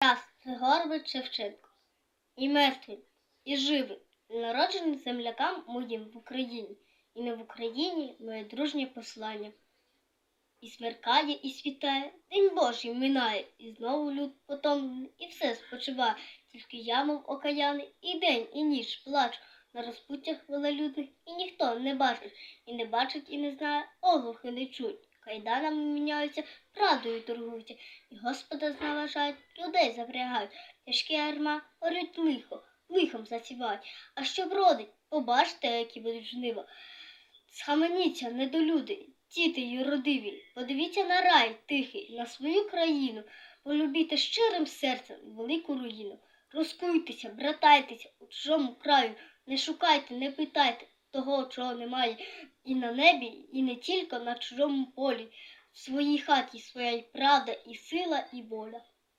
Тарас Григорович Шевченко. І мертвий, і живий, і народжений землякам моїм в Україні, і не в Україні моє дружнє послання. І смеркає, і світає, День Божий минає, і знову люд потомлений, і все спочиває, тільки я, мов окаяний, і день, і ніч плачу на розпуттях велелюдних, і ніхто не бачить, і не бачить, і не знає, оглухи не чують. Кайданами міняються, правдою торгуються, і Господа зневажають, людей запрягають, тяжкі арма орють лихо, лихом засівають. А що бродить, побачите, які будуть жнива. Схаменіться, недолюди, діти юродиві, подивіться на рай тихий, на свою країну, полюбіте щирим серцем велику руїну. Розкуйтеся, братайтеся у чужому краю, не шукайте, не питайте того, чого немає, і на небі, і не тільки на чужому полі. В своїй хаті своя й правда, і сила, і воля.